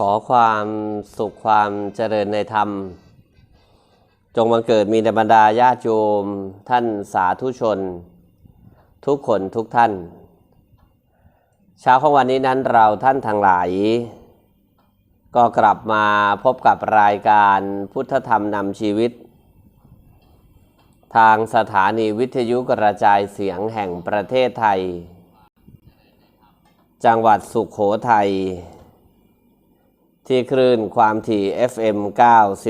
ขอความสุขความเจริญในธรรม จงบังเกิดมีในบรรดาญาติโยมท่านสาธุชน ทุกคนทุกท่าน เช้าของวันนี้นั้นเราท่านทั้งหลาย ก็กลับมาพบกับรายการพุทธธรรมนำชีวิต ทางสถานีวิทยุกระจายเสียงแห่งประเทศไทย จังหวัดสุขโขทัย ที่คลื่นความถี่ FM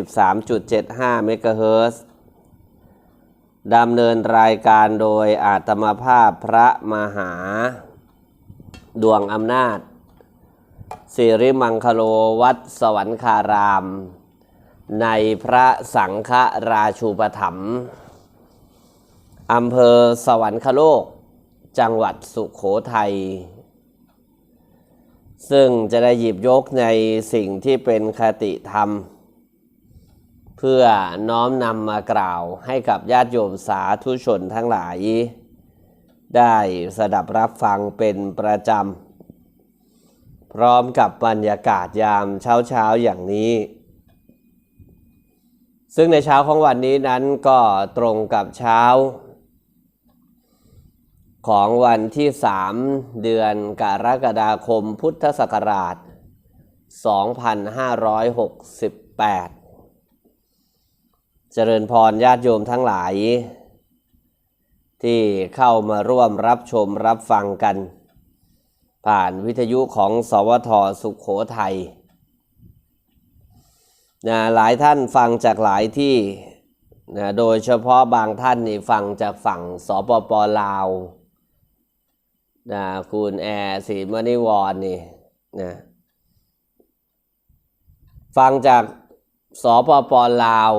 93.75 เมกะเฮิรตซ์ดำเนินรายการโดยอาตมาภาพพระมหา ดวงอำนาจ สิริมังคโลวัดสวรรคาราม ในพระสังฆราชูปถัมภ์อำเภอสวรรคโลก จังหวัดสุขโขทัย ซึ่งจะได้หยิบยกในสิ่งที่เป็นคติธรรม เพื่อน้อมนำมากล่าวให้กับญาติโยมสาธุชนทั้งหลาย ได้สดับรับฟังเป็นประจำ พร้อมกับบรรยากาศยามเช้าๆอย่างนี้ ซึ่งในเช้าของวันนี้นั้นก็ตรงกับเช้า ของวันที่ 3 เดือนกรกฎาคมพุทธศักราช 2568 เจริญพรญาติโยมทั้งหลาย ที่เข้ามาร่วมรับชมรับฟังกัน ผ่านวิทยุของสวทสุขโขทัยนะหลายท่านฟังจากหลายที่นะโดยเฉพาะบางท่านนี่ฟังจากฝั่งสปปลาว นะคุณแอร์ศรีมณีวรนนี่นะฟังจากสปปลาว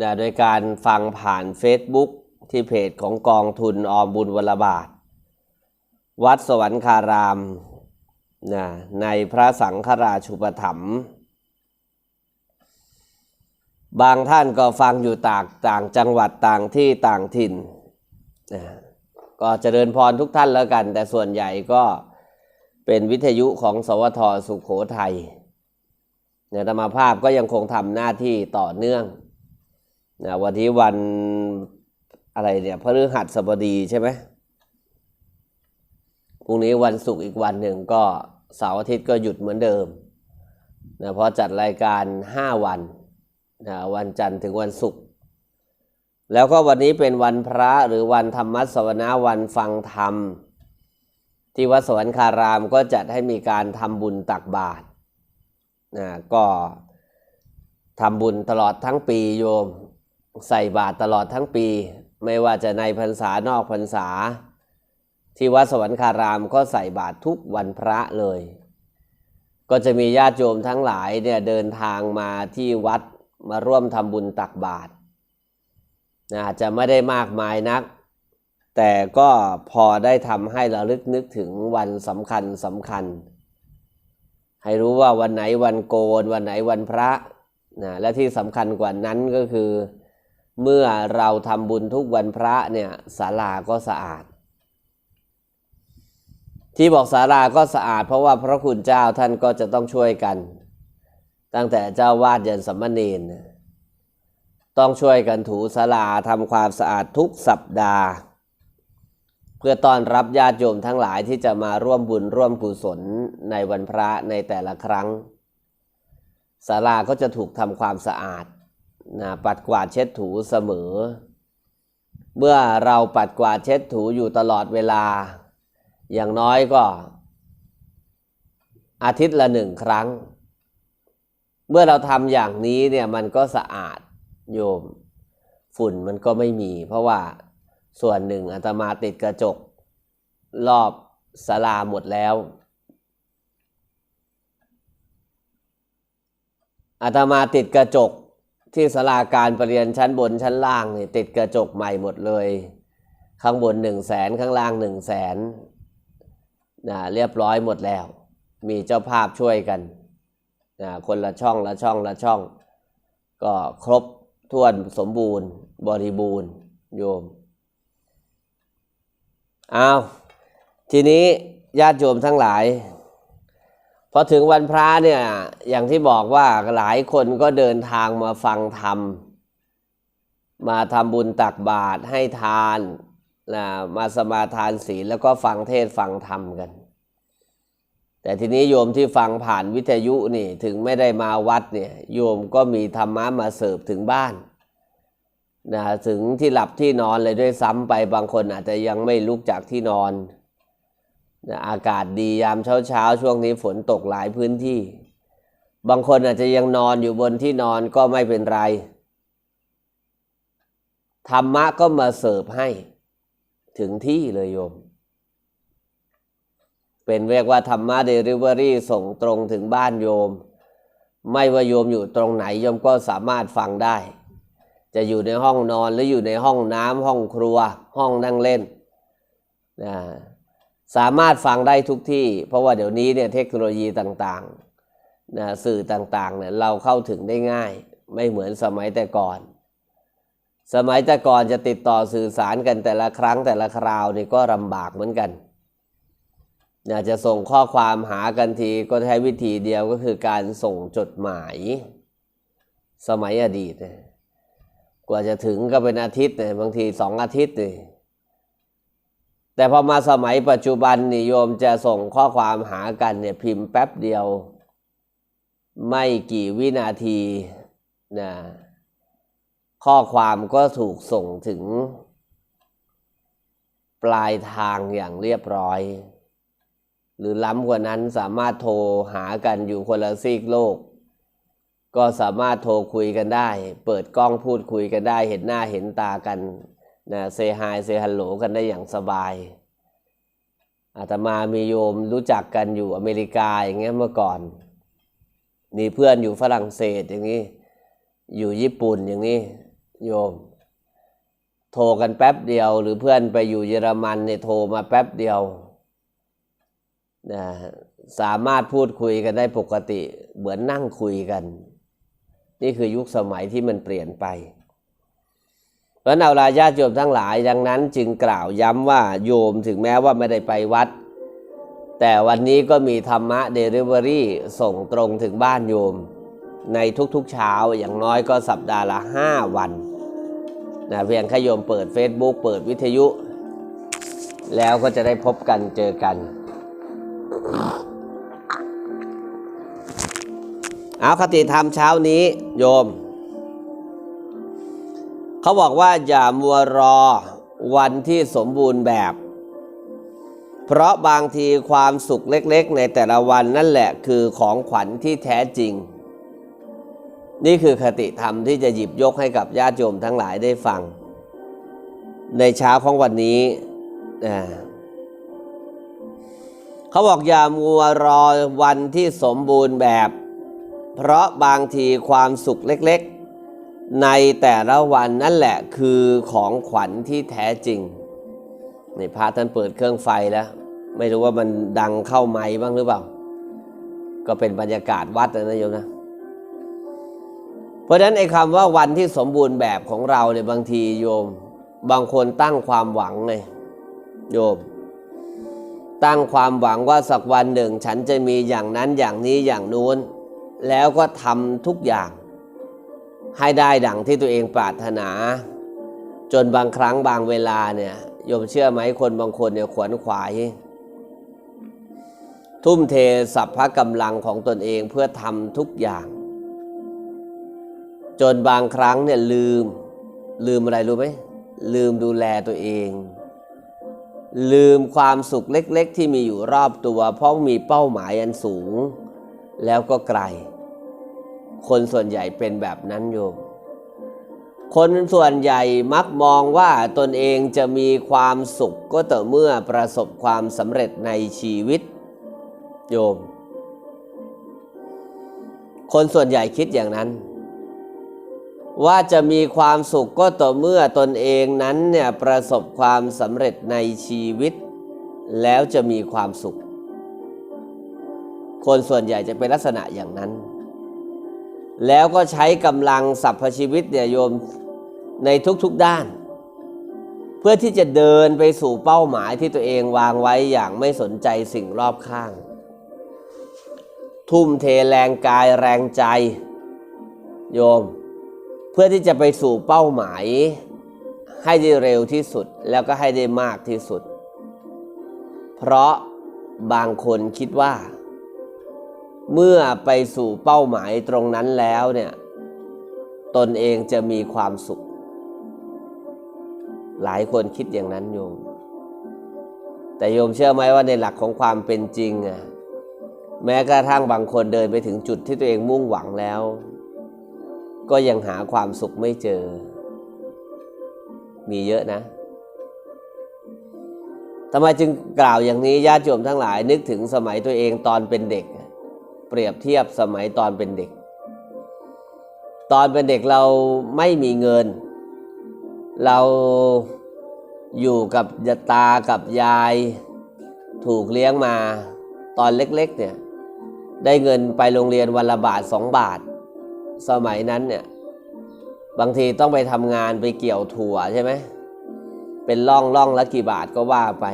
นะโดยการฟังผ่าน Facebook ที่เพจของกองทุนออมบุญวรบาท วัดสวรรคารามนะในพระสังฆราชูปถัมภ์บางท่านก็ฟังอยู่ต่างต่างจังหวัดต่างที่ต่างถิ่นนะ ก็เจริญพรทุกท่านแล้วกัน แต่ส่วนใหญ่ก็เป็นวิทยุของสวทสุขโขทัยเนี่ยธรรมภาพก็ยังคงทำหน้าที่ต่อเนื่องนะวันที่วันอะไรเนี่ยพฤหัสบดีใช่ไหมพรุ่งนี้วันศุกร์อีกวันหนึ่งก็เสาร์อาทิตย์ก็หยุดเหมือนเดิมนะเพราะจัดรายการ 5 วันนะวันจันทร์ถึงวันศุกร์ แล้วก็วันนี้เป็นวันพระหรือวันธรรมสวนาวันฟังธรรม ที่วัดสวรรคารามก็จัดให้มีการทำบุญตักบาตรนะก็ทำบุญตลอดทั้งปีโยมใส่บาตรตลอดทั้งปี ไม่ว่าจะในพรรษานอกพรรษา ที่วัดสวรรคารามก็ใส่บาตรทุกวันพระเลย ก็จะมีญาติโยมทั้งหลายเนี่ยเดินทางมาที่วัดมาร่วมทำบุญตักบาตร นะอาจจะไม่ได้มากมายนัก แต่ก็พอได้ทำให้ระลึกนึกถึงวันสำคัญสำคัญ ให้รู้ว่าวันไหนวันโกน วันไหนวันพระนะและที่สำคัญกว่านั้นก็คือ เมื่อเราทำบุญทุกวันพระเนี่ยศาลาก็สะอาด ที่บอกศาลาก็สะอาด เพราะว่าพระคุณเจ้าท่านก็จะต้องช่วยกัน ตั้งแต่เจ้าวาดยันสัมมาเนนนะ ต้องช่วยกันถูศาลาทำความสะอาดทุกสัปดาห์ เพื่อต้อนรับญาติโยมทั้งหลายที่จะมาร่วมบุญร่วมกุศลในวันพระในแต่ละครั้งศาลาก็จะถูกทำความสะอาดนะปัดกวาดเช็ดถูเสมอ เมื่อเราปัดกวาดเช็ดถูอยู่ตลอดเวลา อย่างน้อยก็ อาทิตย์ละหนึ่งครั้ง เมื่อเราทำอย่างนี้เนี่ยมันก็สะอาด โยม ฝุ่นมันก็ไม่มี เพราะว่าส่วนหนึ่งอาตมาติดกระจก รอบศาลาหมดแล้วอาตมาติดกระจกที่ศาลาการประเรียนชั้นบนชั้นล่างนี่ติดกระจกใหม่หมดเลย ข้างบนหนึ่งแสนข้างล่างหนึ่งแสนนะเรียบร้อยหมดแล้ว มีเจ้าภาพช่วยกันนะคนละช่องละช่องละช่อง ก็ครบ ถ้วนสมบูรณ์บริบูรณ์โยมอ้าวทีนี้ญาติโยมทั้งหลายพอถึงวันพระเนี่ยอย่างที่บอกว่าหลายคนก็เดินทางมาฟังธรรม มาทำบุญตักบาตรให้ทานนะมาสมาทานศีลแล้วก็ฟังเทศฟังธรรมกัน แต่ทีนี้โยมที่ฟังผ่านวิทยุนี่ถึงไม่ได้มาวัดเนี่ยโยมก็มีธรรมะมาเสิร์ฟถึงบ้านนะถึงที่หลับที่นอนเลยด้วยซ้ำไปบางคนอาจจะยังไม่ลุกจากที่นอนนะอากาศดียามเช้าเช้าช่วงนี้ฝนตกหลายพื้นที่ บางคนอาจจะยังนอนอยู่บนที่นอนก็ไม่เป็นไร ธรรมะก็มาเสิร์ฟให้ ถึงที่เลยโยม เป็นเรียกว่าธรรมะเดลิเวอรี่ส่งตรงถึงบ้านโยม ไม่ว่าโยมอยู่ตรงไหนโยมก็สามารถฟังได้ จะอยู่ในห้องนอนหรืออยู่ในห้องน้ำห้องครัว ห้องนั่งเล่นนะสามารถฟังได้ทุกที่ เพราะว่าเดี๋ยวนี้เนี่ยเทคโนโลยีต่างๆนะสื่อต่างๆเนี่ยเราเข้าถึงได้ง่าย ไม่เหมือนสมัยแต่ก่อน สมัยแต่ก่อนจะติดต่อสื่อสารกันแต่ละครั้งแต่ละคราวนี่ก็ลำบากเหมือนกัน อยากจะส่งข้อความหากันทีก็ใช้วิธีเดียวก็คือการส่งจดหมาย สมัยอดีตกว่าจะถึงก็เป็นอาทิตย์เนี่ยบางทีสองอาทิตย์เลยแต่พอมาสมัยปัจจุบันนิยมจะส่งข้อความหากันเนี่ยพิมพ์แป๊บเดียว ไม่กี่วินาทีนะข้อความก็ถูกส่งถึง ปลายทางอย่างเรียบร้อย หรือล้ำกว่านั้นสามารถโทรหากันอยู่คนละซีกโลก ก็สามารถโทรคุยกันได้ เปิดกล้องพูดคุยกันได้ เห็นหน้าเห็นตากันนะเซฮายเซฮัลโหลกันได้อย่างสบาย อาตมามีโยมรู้จักกันอยู่อเมริกาอย่างเงี้ยเมื่อก่อน มีเพื่อนอยู่ฝรั่งเศสอย่างนี้ อยู่ญี่ปุ่นอย่างนี้โยม โทรกันแป๊บเดียว หรือเพื่อนไปอยู่เยอรมันเนี่ยโทรมาแป๊บเดียว นะสามารถพูดคุยกันได้ปกติเหมือนนั่งคุยกัน นี่คือยุคสมัยที่มันเปลี่ยนไปเพราะเอาลาญาติโยมทั้งหลายดังนั้นจึงกล่าวย้ำว่าโยมถึงแม้ว่าไม่ได้ไปวัด แต่วันนี้ก็มีธรรมะเดลิเวอรี่ส่งตรงถึงบ้านโยม ในทุกๆเช้าอย่างน้อยก็สัปดาห์ละ 5 วันนะเพียงแค่โยมเปิด Facebook เปิดวิทยุ แล้วก็จะได้พบกันเจอกัน เอาคติธรรมเช้านี้โยม เขาบอกว่าอย่ามัวรอวันที่สมบูรณ์แบบ เพราะบางทีความสุขเล็กๆ ในแต่ละวันนั่นแหละคือของขวัญที่แท้จริง นี่คือคติธรรมที่จะหยิบยกให้กับญาติโยมทั้งหลายได้ฟัง ในเช้าของวันนี้นะ เขาบอกอย่ามัวรอวันที่สมบูรณ์แบบ เพราะบางทีความสุขเล็กๆ ในแต่ละวันนั่นแหละคือของขวัญที่แท้จริงนี่พระท่านเปิดเครื่องไฟแล้ว ไม่รู้ว่ามันดังเข้าไม้บ้างหรือเปล่า ก็เป็นบรรยากาศวัดนะโยมนะ เพราะฉะนั้นไอ้คำว่าวันที่สมบูรณ์แบบของเราเนี่ยบางทีโยม บางคนตั้งความหวังไงโยม ตั้งความหวังว่าสักวันหนึ่ง ฉันจะมีอย่างนั้นอย่างนี้อย่างนู้น แล้วก็ทำทุกอย่าง ให้ได้ดังที่ตัวเองปรารถนา จนบางครั้งบางเวลาเนี่ยโยมเชื่อไหมคนบางคนเนี่ยขวนขวาย ทุ่มเทสัพพะกำลังของตนเองเพื่อทำทุกอย่าง จนบางครั้งเนี่ยลืม ลืมอะไรรู้ไหมลืมดูแลตัวเอง ลืมความสุขเล็กๆ ที่มีอยู่รอบตัว เพราะมีเป้าหมายอันสูง แล้วก็ไกล คนส่วนใหญ่เป็นแบบนั้นโยมคนส่วนใหญ่มักมองว่าตนเองจะมีความสุขก็ต่อเมื่อประสบความสำเร็จในชีวิต โยม คนส่วนใหญ่คิดอย่างนั้น ว่าจะมีความสุขก็ต่อเมื่อตนเองนั้นเนี่ยประสบความสำเร็จในชีวิต แล้วจะมีความสุข คนส่วนใหญ่จะเป็นลักษณะอย่างนั้น แล้วก็ใช้กำลังสรรพชีวิตเนี่ยโยมในทุกๆด้าน เพื่อที่จะเดินไปสู่เป้าหมายที่ตัวเองวางไว้อย่างไม่สนใจสิ่งรอบข้าง ทุ่มเทแรงกายแรงใจ โยม พื่อที่จะไปสู่เป้าหมายให้ได้เร็วที่สุดแล้วก็ให้ได้มากที่สุด เพราะบางคนคิดว่า เมื่อไปสู่เป้าหมายตรงนั้นแล้วเนี่ยตนเองจะมีความสุข หลายคนคิดอย่างนั้นโยม แต่โยมเชื่อไหมว่าในหลักของความเป็นจริงอะแม้กระทั่งบางคนเดินไปถึงจุดที่ตัวเองมุ่งหวังแล้ว ก็ยังหาความสุขไม่เจอ มีเยอะนะทำไมจึงกล่าวอย่างนี้ญาติโยมทั้งหลาย นึกถึงสมัยตัวเองตอนเป็นเด็ก เปรียบเทียบสมัยตอนเป็นเด็ก ตอนเป็นเด็กเราไม่มีเงิน เราอยู่กับยตากับยาย ถูกเลี้ยงมาตอนเล็กๆเนี่ยได้เงินไปโรงเรียนวันละบาทสองบาท สมัยนั้นเนี่ยบางทีต้องไปทำงานไปเกี่ยวถั่วใช่ไหมเป็นล่องล่องละกี่บาทก็ว่าไป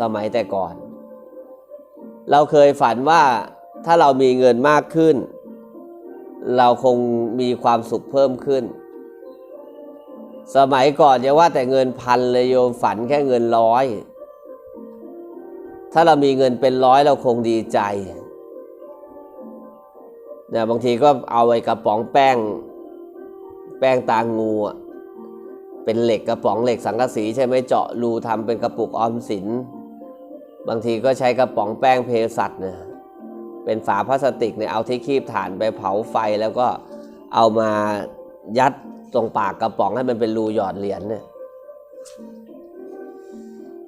สมัยแต่ก่อน เราเคยฝันว่าถ้าเรามีเงินมากขึ้น เราคงมีความสุขเพิ่มขึ้น สมัยก่อนอย่าว่าแต่เงินพันเลยโยมฝันแค่เงินร้อย ถ้าเรามีเงินเป็นร้อยเราคงดีใจ นี่ยบางทีก็เอาไอ้กระป๋องแป้ง แป้งตางูอะเป็นเหล็กกระป๋องเหล็กสังกะสีใช่ไหมเจาะรูทำเป็นกระปุกออมสิน บางทีก็ใช้กระป๋องแป้งเพสัตเนี่ยเป็นฝาพลาสติกเนี่ยเอาที่คีบถ่านไปเผาไฟแล้วก็เอามายัดตรงปากกระป๋องให้มันเป็นรูหยอดเหรียญเนี่ย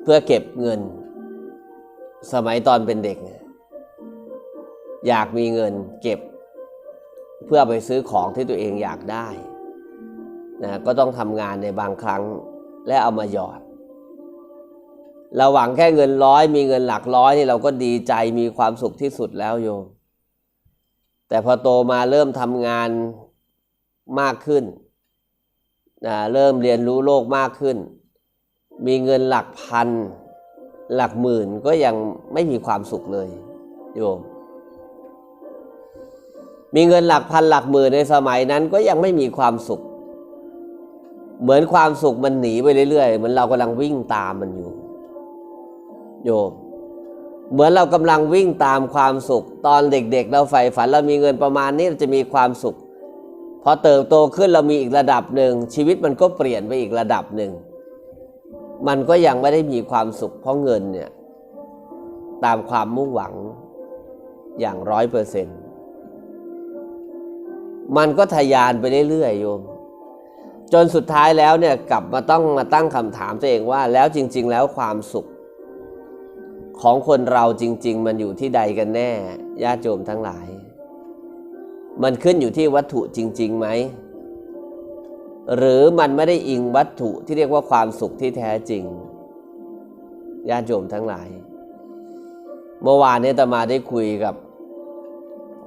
เพื่อเก็บเงิน สมัยตอนเป็นเด็ก อยากมีเงินเก็บ พื่อไปซื้อของที่ตัวเองอยากได้นะก็ต้องทำงานในบางครั้งและเอามาหยอดเราหวังแค่เงินร้อยมีเงินหลักร้อยนี่เราก็ดีใจมีความสุขที่สุดแล้วโยม แต่พอโตมาเริ่มทำงานมากขึ้นนะเริ่มเรียนรู้โลกมากขึ้น มีเงินหลักพัน หลักหมื่นก็ยังไม่มีความสุขเลยโยม มีเงินหลักพันหลักหมื่นในสมัยนั้นก็ยังไม่มีความสุข เหมือนความสุขมันหนีไปเรื่อยๆ เหมือนเรากำลังวิ่งตามมันอยู่ โยม เหมือนเรากำลังวิ่งตามความสุข ตอนเด็กๆ เราใฝ่ฝันเรามีเงินประมาณนี้เราจะมีความสุข พอเติบโตขึ้นเรามีอีกระดับหนึ่งชีวิตมันก็เปลี่ยนไปอีกระดับหนึ่ง มันก็ยังไม่ได้มีความสุข เพราะเงินเนี่ยตามความมุ่งหวังอย่างร้อยเปอร์เซ็นต์ มันก็ทะยานไปเรื่อยๆโยม จนสุดท้ายแล้วเนี่ยกลับมาต้องมาตั้งคำถามตัวเองว่า แล้วจริง ๆ แล้วความสุข ของคนเราจริง ๆ มันอยู่ที่ใดกันแน่ญาติโยมทั้งหลาย มันขึ้นอยู่ที่วัตถุจริงๆไหมหรือมันไม่ได้อิงวัตถุที่เรียกว่าความสุขที่แท้จริงญาติโยมทั้งหลาย เมื่อวานนี้ตมาได้คุยกับ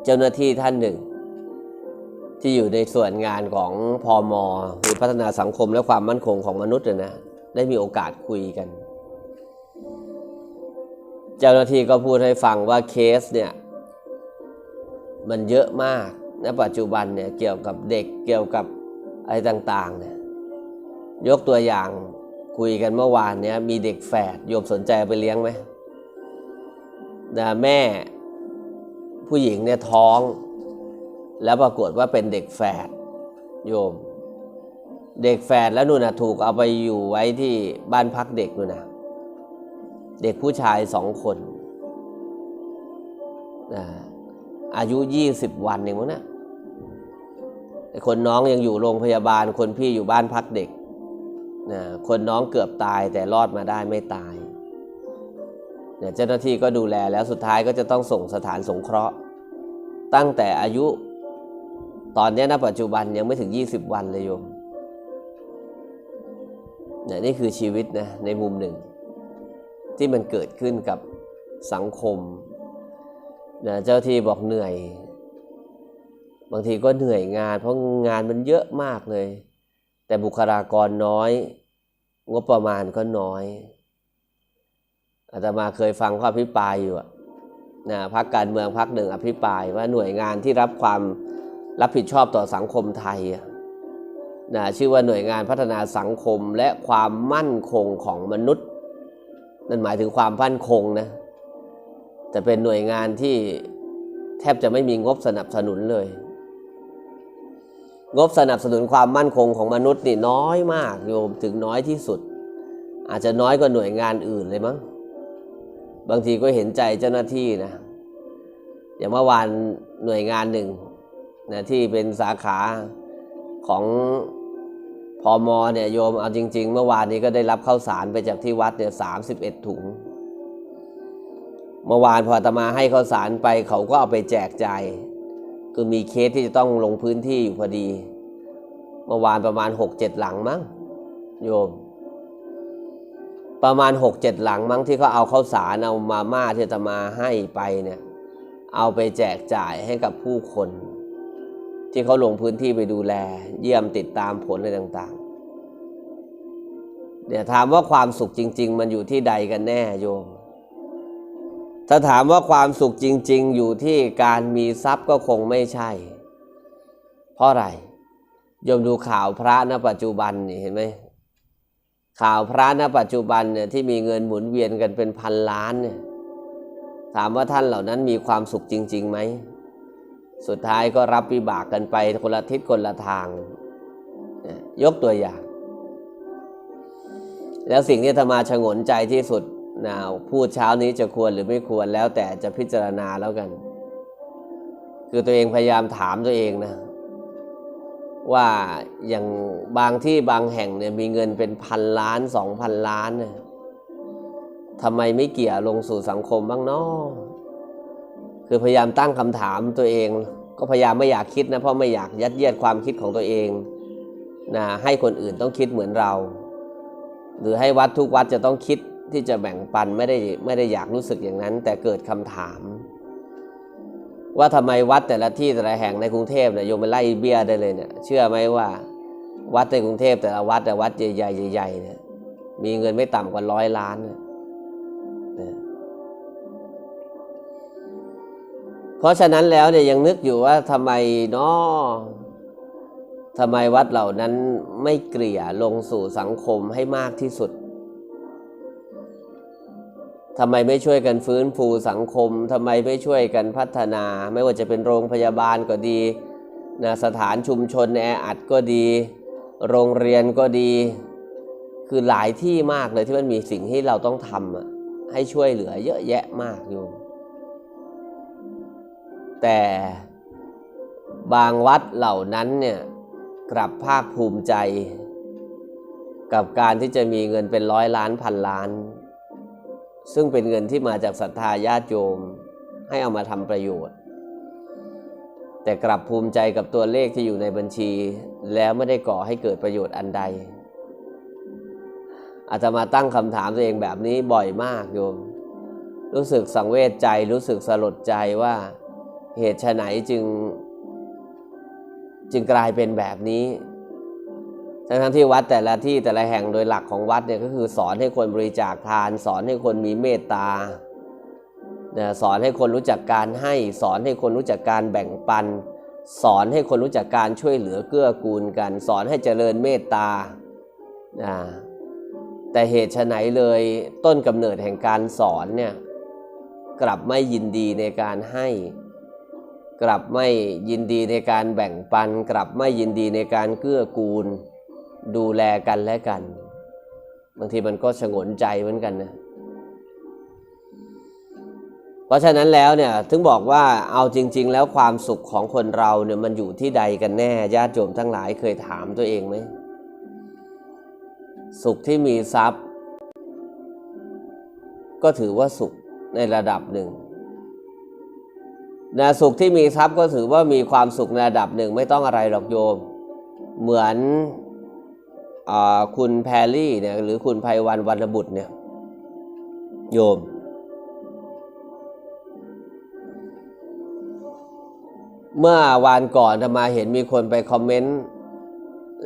เจ้าหน้าที่ท่านหนึ่ง ที่อยู่ในส่วนงานของพอมคือพัฒนาสังคมและความมั่นคงของมนุษย์นะได้มีโอกาสคุยกัน เจ้าหน้าที่ก็พูดให้ฟังว่าเคสเนี่ยมันเยอะมากณปัจจุบันเนี่ยเกี่ยวกับเด็กเกี่ยวกับอะไรต่างๆเนี่ยยกตัวอย่างคุยกันเมื่อวานเนี่ยมีเด็กแฝดโยมสนใจไปเลี้ยงไหมนะแม่ผู้หญิงเนี่ยท้อง แล้วปรากฏว่าเป็นเด็กแฝดโยม เด็กแฝดแล้วนู่นนะถูกเอาไปอยู่ไว้ที่บ้านพักเด็กนู่นนะเด็กผู้ชายสองคนนะอายุยี่สิบวันเองมั้งนะไอ้คนน้องยังอยู่โรงพยาบาล คนพี่อยู่บ้านพักเด็กนะคนน้องเกือบตายแต่รอดมาได้ไม่ตายเนี่ยเจ้าหน้าที่ก็ดูแลแล้วสุดท้ายก็จะต้องส่งสถานสงเคราะห์ ตั้งแต่อายุ ตอนนี้นะปัจจุบันยังไม่ถึง 20 วันเลยโยมเนี่ยนี่คือชีวิตนะในมุมหนึ่ง ที่มันเกิดขึ้นกับสังคมนะเจ้าที่บอกเหนื่อย บางทีก็เหนื่อยงาน เพราะงานมันเยอะมากเลย แต่บุคลากรน้อย งบประมาณก็น้อยอาตมาเคยฟังข้อพิปรายอยู่อะนะพักการเมืองพักหนึ่งอภิปรายว่าหน่วยงานที่รับความ รับผิดชอบต่อสังคมไทยนะชื่อว่าหน่วยงานพัฒนาสังคมและความมั่นคงของมนุษย์ นั่นหมายถึงความมั่นคงนะแต่เป็นหน่วยงานที่แทบจะไม่มีงบสนับสนุนเลย งบสนับสนุนความมั่นคงของมนุษย์นี่น้อยมากโยมถึงน้อยที่สุด อาจจะน้อยกว่าหน่วยงานอื่นเลยมั้งบางทีก็เห็นใจเจ้าหน้าที่นะอย่างเมื่อวานหน่วยงานหนึ่ง นะที่เป็นสาขาของพอมเนี่ยโยมเอาจริง ๆ เมื่อวานนี้ก็ได้รับข้าวสารไปจากที่วัดเนี่ยสามสิบเอ็ดถุง เมื่อวานพออตมาให้ข้าวสารไปเขาก็เอาไปแจกจ่ายคือมีเคสที่จะต้องลงพื้นที่อยู่พอดี เมื่อวานประมาณหกเจ็ดหลังมั้งโยม ประมาณหกเจ็ดหลังมั้งที่เขาเอาข้าวสารเอามาม่าที่ตมาให้ไปเนี่ย เอาไปแจกจ่ายให้กับผู้คน ที่เขาลงพื้นที่ไปดูแล เยี่ยมติดตามผลอะไรต่างๆ เดี๋ยวถามว่าความสุขจริง ๆ มันอยู่ที่ใดกันแน่โยม ถ้าถามว่าความสุขจริง ๆ อยู่ที่การมีทรัพย์ก็คงไม่ใช่ เพราะอะไรโยมดูข่าวพระณปัจจุบันนี่เห็นไหมข่าวพระณปัจจุบันเนี่ยที่มีเงินหมุนเวียนกันเป็นพันล้านเนี่ยถามว่าท่านเหล่านั้นมีความสุขจริงๆไหม สุดท้ายก็รับวิบากกันไปคนละทิศคนละทาง ยกตัวอย่าง แล้วสิ่งที่ธรรมาชงนใจที่สุดนะพูดเช้านี้จะควรหรือไม่ควรแล้วแต่จะพิจารณาแล้วกัน คือตัวเองพยายามถามตัวเองนะ ว่าอย่างบางที่บางแห่งเนี่ยมีเงินเป็นพันล้านสองพันล้านเนี่ยทำไมไม่เกี่ยลงสู่สังคมบ้างเนาะ คือพยายามตั้งคำถามตัวเอง ก็พยายามไม่อยากคิดนะเพราะไม่อยากยัดเยียดความคิดของตัวเองนะให้คนอื่นต้องคิดเหมือนเรา หรือให้วัดทุกวัดจะต้องคิดที่จะแบ่งปันไม่ได้ไม่ได้อยากรู้สึกอย่างนั้น แต่เกิดคำถาม ว่าทำไมวัดแต่ละที่แต่ละแห่งในกรุงเทพเนี่ยโยมไปไล่เบี้ยได้เลยเนี่ยเชื่อไหมว่า วัดในกรุงเทพแต่ละวัดแต่วัดใหญ่ๆใหญ่ๆเนี่ยมีเงินไม่ต่ำกว่าร้อยล้านเนี่ย เพราะฉะนั้นแล้วเนี่ยยังนึกอยู่ว่าทำไมเนาะทำไมวัดเหล่านั้นไม่เกลี่ยลงสู่สังคมให้มากที่สุดทำไมไม่ช่วยกันฟื้นฟูสังคมทำไมไม่ช่วยกันพัฒนา ไม่ว่าจะเป็นโรงพยาบาลก็ดีนะสถานชุมชนแออัดก็ดี โรงเรียนก็ดี คือหลายที่มากเลยที่มันมีสิ่งที่เราต้องทำให้ช่วยเหลือเยอะแยะมากอยู่ แต่บางวัดเหล่านั้นเนี่ยกลับภาคภูมิใจ กับการที่จะมีเงินเป็นร้อยล้านพันล้าน ซึ่งเป็นเงินที่มาจากศรัทธาญาติโยมให้เอามาทำประโยชน์ แต่กลับภูมิใจกับตัวเลขที่อยู่ในบัญชี แล้วไม่ได้ก่อให้เกิดประโยชน์อันใด อาจจะมาตั้งคำถามตัวเองแบบนี้บ่อยมากโยม รู้สึกสังเวชใจรู้สึกสลดใจว่า เหตุไฉนจึง จึงกลายเป็นแบบนี้ทั้งทั้งที่วัดแต่ละที่แต่ละแห่งโดยหลักของวัดเนี่ยก็คือสอนให้คนบริจาคทาน สอนให้คนมีเมตตาสอนให้คนรู้จักการให้สอนให้คนรู้จักการแบ่งปัน สอนให้คนรู้จักการช่วยเหลือเกื้อกูลกัน สอนให้เจริญเมตตาแต่เหตุไฉนเลยต้นกำเนิดแห่งการสอนเนี่ยกลับไม่ยินดีในการให้ กลับไม่ยินดีในการแบ่งปัน กลับไม่ยินดีในการเกื้อกูล ดูแลกันและกัน บางทีมันก็ฉงนใจเหมือนกันนะ เพราะฉะนั้นแล้วเนี่ยถึงบอกว่าเอาจริง ๆ แล้วความสุขของคนเราเนี่ยมันอยู่ที่ใดกันแน่ญาติโยมทั้งหลายเคยถามตัวเองไหมสุขที่มีทรัพย์ ก็ถือว่าสุขในระดับหนึ่ง นะสุขที่มีทรัพย์ก็ถือว่ามีความสุขในระดับหนึ่งไม่ต้องอะไรหรอกโยม เหมือนอคุณแพรลี่เนี่ยหรือคุณไพวันวรรณบุตรเนี่ยโยม เมื่อวานก่อนจะมาเห็นมีคนไปคอมเมนต์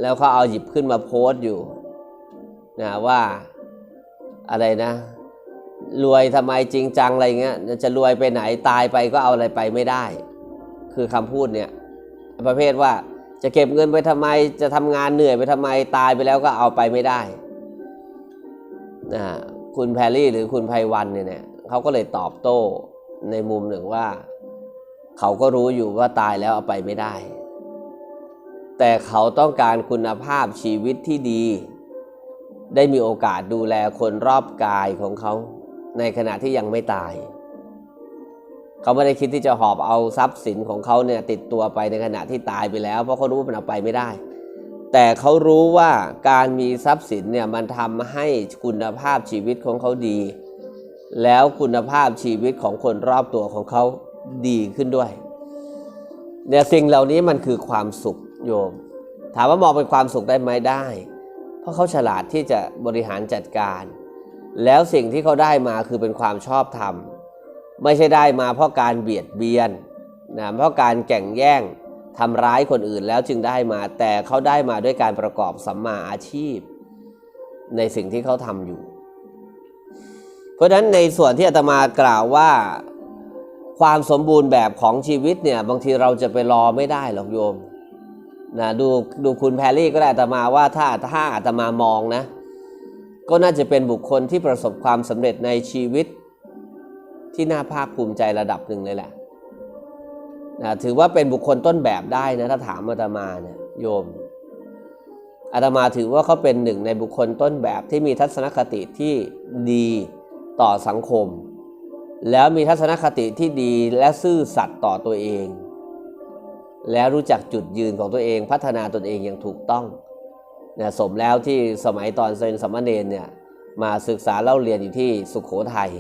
แล้วเขาเอาหยิบขึ้นมาโพสต์อยู่นะว่าอะไรนะ รวยทำไมจริงจังอะไรเงี้ยจะรวยไปไหนตายไปก็เอาอะไรไปไม่ได้ คือคำพูดเนี่ยประเภทว่าจะเก็บเงินไปทำไมจะทำงานเหนื่อยไปทำไมตายไปแล้วก็เอาไปไม่ได้นะคุณแพรรี่หรือคุณไพวันเนี่ยเนี่ยเขาก็เลยตอบโต้ในมุมหนึ่งว่า เขาก็รู้อยู่ว่าตายแล้วเอาไปไม่ได้ แต่เขาต้องการคุณภาพชีวิตที่ดี ได้มีโอกาสดูแลคนรอบกายของเขา ในขณะที่ยังไม่ตาย เขาไม่ได้คิดที่จะหอบเอาทรัพย์สินของเขาเนี่ยติดตัวไปในขณะที่ตายไปแล้ว เพราะเขารู้ว่ามันเอาไปไม่ได้ แต่เขารู้ว่าการมีทรัพย์สินเนี่ยมันทำให้คุณภาพชีวิตของเขาดี แล้วคุณภาพชีวิตของคนรอบตัวของเขาดีขึ้นด้วยเนี่ยสิ่งเหล่านี้มันคือความสุขโยม ถามว่ามองเป็นความสุขได้ไหมได้ เพราะเขาฉลาดที่จะบริหารจัดการ แล้วสิ่งที่เขาได้มาคือเป็นความชอบธรรม ไม่ใช่ได้มาเพราะการเบียดเบียนนะเพราะการแข่งแย่งทำร้ายคนอื่นแล้วจึงได้มา แต่เขาได้มาด้วยการประกอบสัมมาอาชีพ ในสิ่งที่เขาทำอยู่ เพราะฉะนั้นในส่วนที่อาตมากล่าวว่าความสมบูรณ์แบบของชีวิตเนี่ยบางทีเราจะไปรอไม่ได้หรอกโยมนะดูดูคุณแพรรี่ก็ได้อาตมาว่าถ้าถ้าอาตมามองนะ ก็น่าจะเป็นบุคคลที่ประสบความสำเร็จในชีวิตที่น่าภาคภูมิใจระดับหนึ่งเลยแหละนะถือว่าเป็นบุคคลต้นแบบได้นะถ้าถามอาตมาเนี่ยโยมอาตมาถือว่าเขาเป็นหนึ่งในบุคคลต้นแบบที่มีทัศนคติที่ดีต่อสังคม แล้วมีทัศนคติที่ดีและซื่อสัตย์ต่อตัวเอง แล้วรู้จักจุดยืนของตัวเองพัฒนาตนเองอย่างถูกต้อง นะสมแล้วที่สมัยตอนเป็นสมณเณรเนี่ยมาศึกษาเล่าเรียนอยู่ที่สุขโขทัย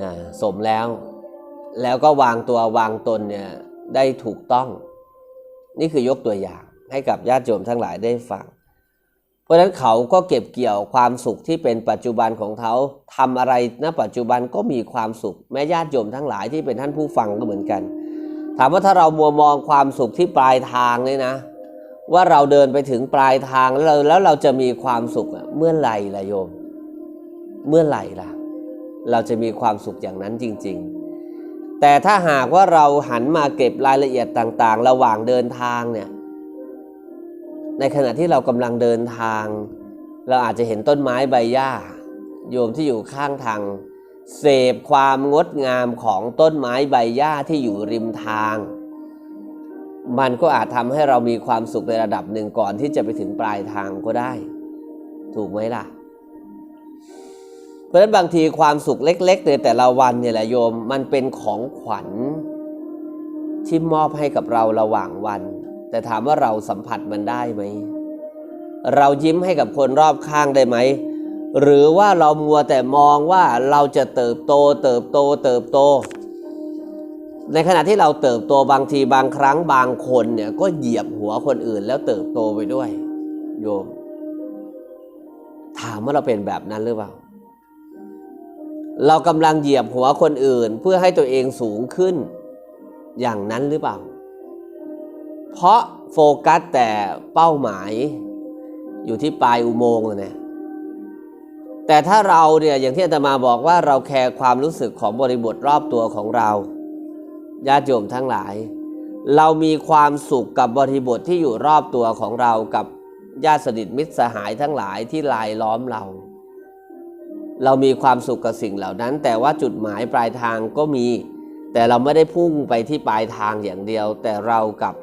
นะสมแล้ว แล้วก็วางตัววางตนเนี่ยได้ถูกต้อง นี่คือยกตัวอย่างให้กับญาติโยมทั้งหลายได้ฟัง เพราะฉะนั้นเขาก็เก็บเกี่ยวความสุขที่เป็นปัจจุบันของเขาทำอะไรณปัจจุบันก็มีความสุข แม้ญาติโยมทั้งหลายที่เป็นท่านผู้ฟังก็เหมือนกัน ถามว่าถ้าเรามัวมองความสุขที่ปลายทางเนี่ยนะ ว่าเราเดินไปถึงปลายทางแล้วเราแล้วเราจะมีความสุขเมื่อไหร่ล่ะโยม เมื่อไหร่ล่ะ เราจะมีความสุขอย่างนั้นจริง ๆ แต่ถ้าหากว่าเราหันมาเก็บรายละเอียดต่าง ๆ ระหว่างเดินทางเนี่ย ในขณะที่เรากำลังเดินทาง เราอาจจะเห็นต้นไม้ใบหญ้า โยมที่อยู่ข้างทางเสพความงดงามของต้นไม้ใบหญ้าที่อยู่ริมทาง มันก็อาจทำให้เรามีความสุขในระดับหนึ่งก่อนที่จะไปถึงปลายทางก็ได้ ถูกไหมล่ะ เพราะฉะนั้นบางทีความสุขเล็ก ๆ ในแต่ละวันเนี่ยแหละโยมมันเป็นของขวัญที่มอบให้กับเราระหว่างวัน แต่ถามว่าเราสัมผัสมันได้ไหม เรายิ้มให้กับคนรอบข้างได้ไหม หรือว่าเรามัวแต่มองว่าเราจะเติบโตเติบโตเติบโต ในขณะที่เราเติบโตบางทีบางครั้งบางคนเนี่ยก็เหยียบหัวคนอื่นแล้วเติบโตไปด้วย โยม ถามว่าเราเป็นแบบนั้นหรือเปล่า เรากำลังเหยียบหัวคนอื่น เพื่อให้ตัวเองสูงขึ้น อย่างนั้นหรือเปล่า เพราะโฟกัสแต่เป้าหมาย อยู่ที่ปลายอุโมงค์นะแต่ถ้าเราเนี่ยอย่างที่อาตมาบอกว่าเราแคร์ความรู้สึกของบริบทรอบตัวของเรา ญาติโยมทั้งหลาย เรามีความสุขกับบริบทที่อยู่รอบตัวของเรากับญาติสนิทมิตรสหายทั้งหลายที่ลายล้อมเรา เรามีความสุขกับสิ่งเหล่านั้น แต่ว่าจุดหมายปลายทางก็มี แต่เราไม่ได้พุ่งไปที่ปลายทางอย่างเดียว แต่เรากับ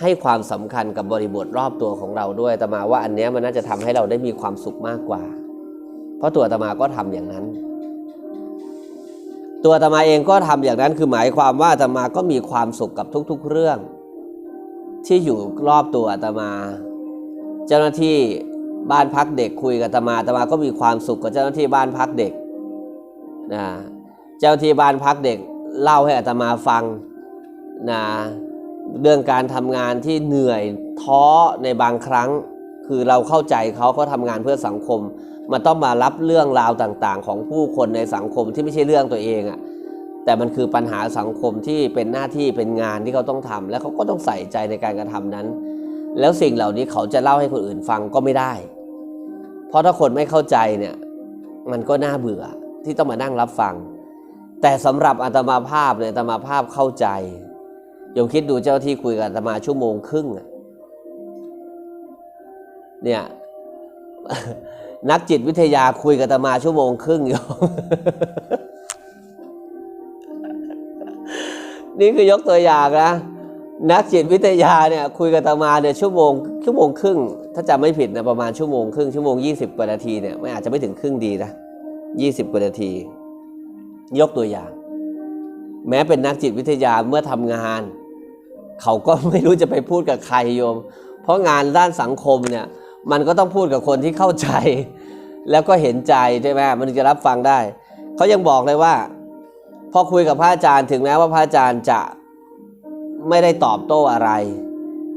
ให้ความสำคัญกับบริบทรอบตัวของเราด้วยแต่มาว่าอันนี้มันน่าจะทำให้เราได้มีความสุขมากกว่า เพราะตัวตมาก็ทำอย่างนั้น ตัวอาตมาเองก็ทำอย่างนั้นคือหมายความว่าอาตมาก็มีความสุขกับทุกๆเรื่อง ที่อยู่รอบตัวอาตมา เจ้าหน้าที่บ้านพักเด็กคุยกับอาตมาอาตมาก็มีความสุขกับเจ้าหน้าที่บ้านพักเด็กนะเจ้าหน้าที่บ้านพักเด็กเล่าให้อาตมาฟังนะเรื่องการทำงานที่เหนื่อยท้อในบางครั้ง คือเราเข้าใจเขาเขาทำงานเพื่อสังคม มันต้องมารับเรื่องราวต่างๆ ของผู้คนในสังคมที่ไม่ใช่เรื่องตัวเองอะ่ะแต่มันคือปัญหาสังคมที่เป็นหน้าที่เป็นงานที่เขาต้องทำและเขาก็ต้องใส่ใจในการกระทำนั้น แล้วสิ่งเหล่านี้เขาจะเล่าให้คนอื่นฟังก็ไม่ได้ เพราะถ้าคนไม่เข้าใจเนี่ยมันก็น่าเบื่อที่ต้องมานั่งรับฟัง แต่สำหรับอาตมาภาพเนี่ยอาตมาภาพเข้าใจโยมคิดดูเจ้าที่คุยกับอาตมาชั่วโมงครึ่งเนี่ย นักจิตวิทยาคุยกับอาตมาชั่วโมงครึ่งโยมนี่คือยกตัวอย่างนะนักจิตวิทยาเนี่ยคุยกับอาตมาเนี่ยชั่วโมงชั่วโมงครึ่ง ถ้าจำไม่ผิดนะประมาณชั่วโมงครึ่งชั่วโมงยี่สิบกว่านาทีเนี่ยไม่อาจจะไม่ถึงครึ่งดีนะยี่สิบกว่านาที ยกตัวอย่าง แม้เป็นนักจิตวิทยาเมื่อทำงาน เขาก็ไม่รู้จะไปพูดกับใครโยม เพราะงานด้านสังคมเนี่ย มันก็ต้องพูดกับคนที่เข้าใจ แล้วก็เห็นใจใช่ไหมมันจะรับฟังได้ เขายังบอกเลยว่า พอคุยกับพระอาจารย์ถึงแม้ว่าพระอาจารย์จะไม่ได้ตอบโต้อะไร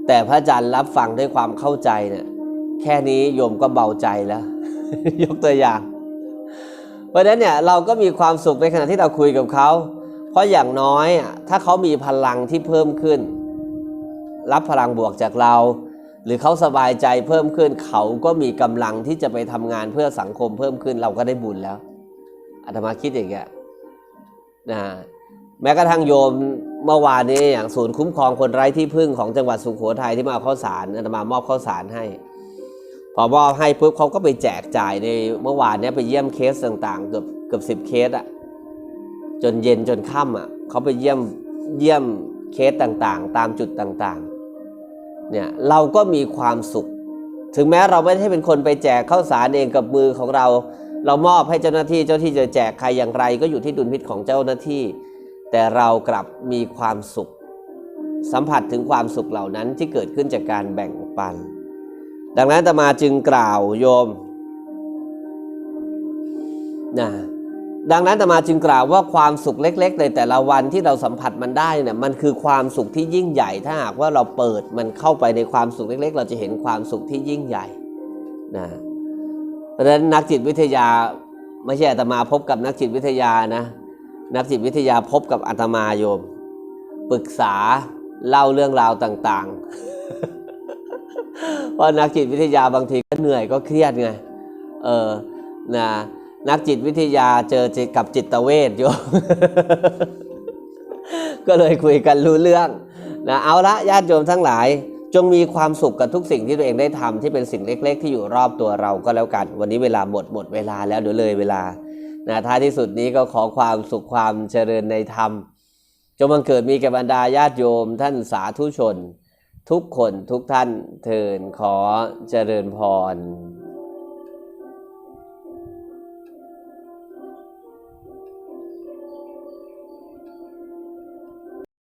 แต่พระอาจารย์รับฟังด้วยความเข้าใจเนี่ยแค่นี้โยมก็เบาใจแล้ว ยกตัวอย่าง เพราะฉะนั้นเนี่ยเราก็มีความสุขในขณะที่เราคุยกับเขา เพราะอย่างน้อยถ้าเขามีพลังที่เพิ่มขึ้น รับพลังบวกจากเรา หรือเขาสบายใจเพิ่มขึ้น เขาก็มีกำลังที่จะไปทำงานเพื่อสังคมเพิ่มขึ้นเราก็ได้บุญแล้วอาตมาคิดอย่างเงี้ยนะแม้กระทั่งโยมเมื่อวานนี้อย่างศูนย์คุ้มครองคนไร้ที่พึ่งของจังหวัดสุโขทัยที่มาเอาข้าวสารอาตมามอบข้าวสารให้ พอมอบให้ปุ๊บเขาก็ไปแจกจ่ายในเมื่อวานนี้ไปเยี่ยมเคสต่างๆ เกือบเกือบสิบเคสอะจนเย็นจนค่ำอะเขาไปเยี่ยมเยี่ยมเคสต่างๆ ตามจุดต่างๆ เนี่ยเราก็มีความสุข ถึงแม้เราไม่ได้เป็นคนไปแจกข้าวสารเองกับมือของเรา เรามอบให้เจ้าหน้าที่เจ้าที่จะแจกใครอย่างไรก็อยู่ที่ดุลพิษของเจ้าหน้าที่ แต่เรากลับมีความสุข สัมผัสถึงความสุขเหล่านั้นที่เกิดขึ้นจากการแบ่งปัน ดังนั้นตมาจึงกล่าวโยมนะ ดังนั้นอาตมาจึงกล่าวว่าความสุขเล็ก ๆ ในแต่ละวันที่เราสัมผัสมันได้เนี่ยมันคือความสุขที่ยิ่งใหญ่ ถ้าหากว่าเราเปิดมันเข้าไปในความสุขเล็ก ๆ เราจะเห็นความสุขที่ยิ่งใหญ่นะเพราะฉะนั้นนักจิตวิทยาไม่ใช่อาตมาพบกับนักจิตวิทยานะนักจิตวิทยาพบกับอาตมาโยม ปรึกษาเล่าเรื่องราวต่างๆเพราะนักจิตวิทยาบางทีก็เหนื่อยก็เครียดไงเออนะ นักจิตวิทยาเจอกับจิตเวชโยมก็เลยคุยกันรู้เรื่องนะเอาละญาติโยมทั้งหลาย จงมีความสุขกับทุกสิ่งที่ตัวเองได้ทำที่เป็นสิ่งเล็ก ๆ ที่อยู่รอบตัวเราก็แล้วกัน วันนี้เวลาหมดหมดเวลาแล้วเดี๋ยวเลยเวลานะท้ายที่สุดนี้ก็ขอความสุขความเจริญในธรรมจงบังเกิดมีแก่บรรดาญาติโยมท่านสาธุชน ทุกคนทุกท่านเทินขอเจริญพร